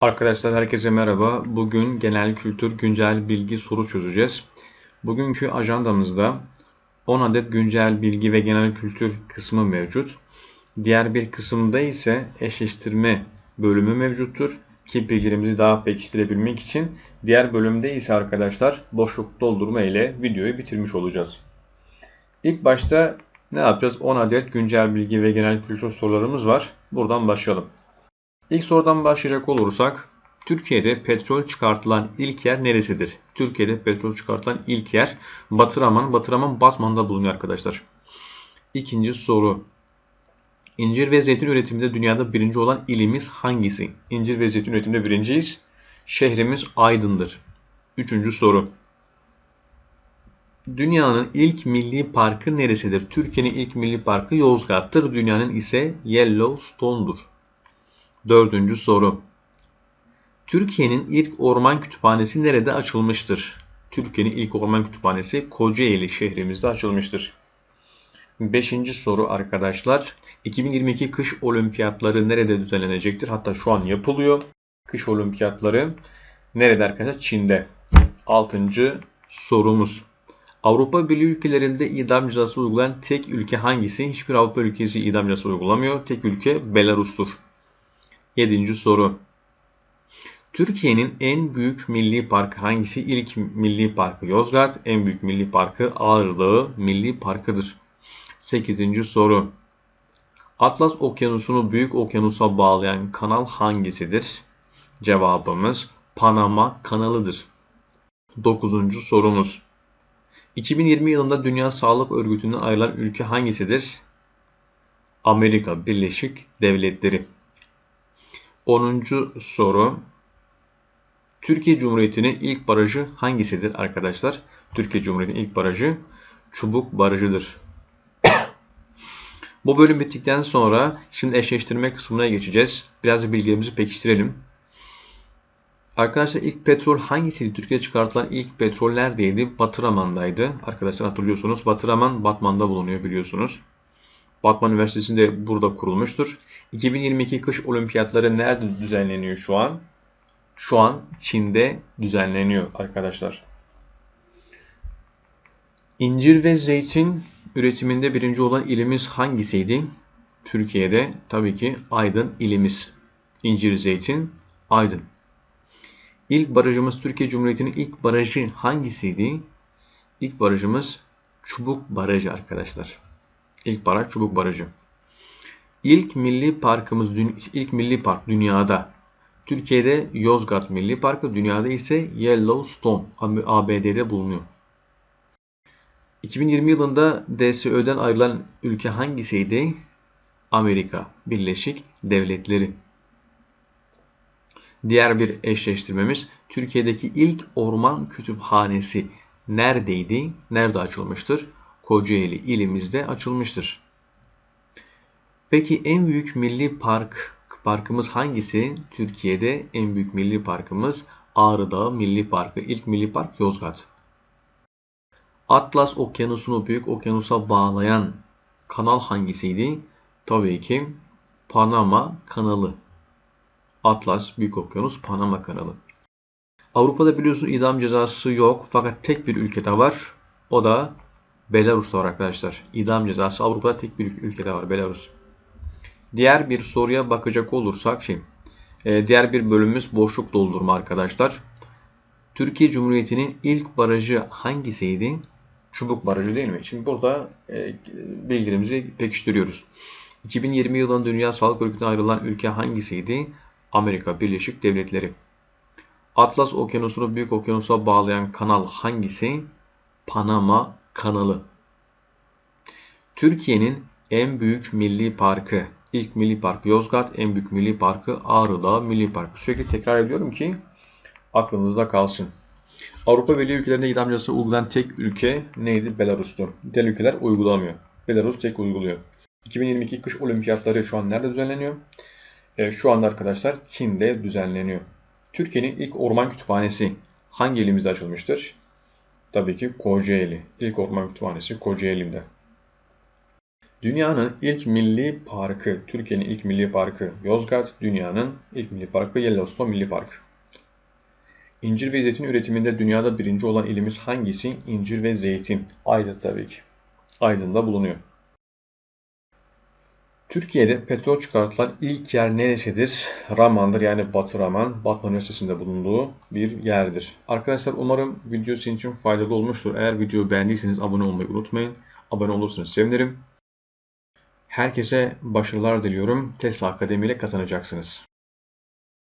Arkadaşlar herkese merhaba. Bugün genel kültür güncel bilgi soru çözeceğiz. Bugünkü ajandamızda 10 adet güncel bilgi ve genel kültür kısmı mevcut. Diğer bir kısımda ise eşleştirme bölümü mevcuttur. Ki bilgilerimizi daha pekiştirebilmek için diğer bölümde ise arkadaşlar boşluk doldurma ile videoyu bitirmiş olacağız. İlk başta ne yapacağız? 10 adet güncel bilgi ve genel kültür sorularımız var. Buradan başlayalım. İlk sorudan başlayacak olursak Türkiye'de petrol çıkartılan ilk yer neresidir? Türkiye'de petrol çıkartılan ilk yer Batıraman. Batıraman Batman'da bulunuyor arkadaşlar. İkinci soru. İncir ve zeytin üretiminde dünyada birinci olan ilimiz hangisi? İncir ve zeytin üretiminde birinciyiz. Şehrimiz Aydın'dır. Üçüncü soru. Dünyanın ilk milli parkı neresidir? Türkiye'nin ilk milli parkı Yozgat'tır. Dünyanın ise Yellowstone'dur. Dördüncü soru. Türkiye'nin ilk orman kütüphanesi nerede açılmıştır? Türkiye'nin ilk orman kütüphanesi Kocaeli şehrimizde açılmıştır. Beşinci soru arkadaşlar. 2022 kış olimpiyatları nerede düzenlenecektir? Hatta şu an yapılıyor. Kış olimpiyatları nerede arkadaşlar? Çin'de. Altıncı sorumuz. Avrupa Birliği ülkelerinde idam cezası uygulayan tek ülke hangisi? Hiçbir Avrupa ülkesi idam cezası uygulamıyor. Tek ülke Belarus'tur. Yedinci soru. Türkiye'nin en büyük milli parkı hangisi? İlk milli parkı Yozgat, en büyük milli parkı Ağrı Milli Parkı'dır. Sekizinci soru. Atlas Okyanusu'nu Büyük Okyanus'a bağlayan kanal hangisidir? Cevabımız Panama kanalıdır. Dokuzuncu sorumuz. 2020 yılında Dünya Sağlık Örgütü'nden ayrılan ülke hangisidir? Amerika Birleşik Devletleri. 10. soru. Türkiye Cumhuriyeti'nin ilk barajı hangisidir arkadaşlar? Türkiye Cumhuriyeti'nin ilk barajı Çubuk Barajı'dır. Bu bölüm bittikten sonra şimdi eşleştirme kısmına geçeceğiz. Biraz bilgilerimizi pekiştirelim. Arkadaşlar ilk petrol hangisiydi? Türkiye'de çıkartılan ilk petrol neredeydi? Batıraman'daydı. Arkadaşlar hatırlıyorsunuz. Batıraman Batman'da bulunuyor biliyorsunuz. Batman Üniversitesi de burada kurulmuştur. 2022 kış olimpiyatları nerede düzenleniyor şu an? Şu an Çin'de düzenleniyor arkadaşlar. İncir ve zeytin üretiminde birinci olan ilimiz hangisiydi? Türkiye'de tabii ki Aydın ilimiz. İncir, zeytin, Aydın. İlk barajımız Türkiye Cumhuriyeti'nin ilk barajı hangisiydi? İlk barajımız Çubuk Barajı arkadaşlar. İlk baraj Çubuk Barajı. İlk milli parkımız ilk milli park dünyada. Türkiye'de Yozgat Milli Parkı, dünyada ise Yellowstone ABD'de bulunuyor. 2020 yılında DSÖ'den ayrılan ülke hangisiydi? Amerika Birleşik Devletleri. Diğer bir eşleştirmemiz Türkiye'deki ilk orman kütüphanesi neredeydi? Nerede açılmıştır? Kocaeli ilimizde açılmıştır. Peki en büyük milli park parkımız hangisi? Türkiye'de en büyük milli parkımız Ağrı Dağı Milli Parkı. İlk milli park Yozgat. Atlas Okyanusu'nu Büyük Okyanus'a bağlayan kanal hangisiydi? Tabii ki Panama kanalı. Atlas Büyük Okyanus Panama kanalı. Avrupa'da biliyorsun idam cezası yok fakat tek bir ülkede var. O da Belarus'ta var arkadaşlar. İdam cezası Avrupa'da tek bir ülkede var Belarus. Diğer bir soruya bakacak olursak şey, e, diğer bir bölümümüz boşluk doldurma arkadaşlar. Türkiye Cumhuriyeti'nin ilk barajı hangisiydi? Çubuk Barajı değil mi? Şimdi burada e, bilgilerimizi pekiştiriyoruz. 2020 yılında Dünya Sağlık Örgütü'ne ayrılan ülke hangisiydi? Amerika Birleşik Devletleri. Atlas Okyanusu'nu Büyük Okyanus'a bağlayan kanal hangisi? Panama kanalı. Türkiye'nin en büyük milli parkı. İlk milli parkı Yozgat, en büyük milli parkı Ağrı Dağı Milli Parkı. Sürekli tekrar ediyorum ki aklınızda kalsın. Avrupa Birliği ülkelerinde idam cezası uygulayan tek ülke neydi? Belarus'tu. Diğer ülkeler uygulamıyor. Belarus tek uyguluyor. 2022 kış olimpiyatları şu an nerede düzenleniyor? E, şu anda arkadaşlar Çin'de düzenleniyor. Türkiye'nin ilk orman kütüphanesi hangi ilimizde açılmıştır? Tabii ki Kocaeli. İlk orman kütüphanesi Kocaeli'de. Dünyanın ilk milli parkı, Türkiye'nin ilk milli parkı Yozgat, dünyanın ilk milli parkı Yellowstone Milli Parkı. İncir ve zeytin üretiminde dünyada birinci olan ilimiz hangisi? İncir ve zeytin. Aydın tabii ki. Aydın'da bulunuyor. Türkiye'de petrol çıkartılan ilk yer neresidir? Raman'dır yani Batı Raman, Batman Üniversitesi'nde bulunduğu bir yerdir. Arkadaşlar umarım video sizin için faydalı olmuştur. Eğer videoyu beğendiyseniz abone olmayı unutmayın. Abone olursanız sevinirim. Herkese başarılar diliyorum. Tesla Akademi ile kazanacaksınız.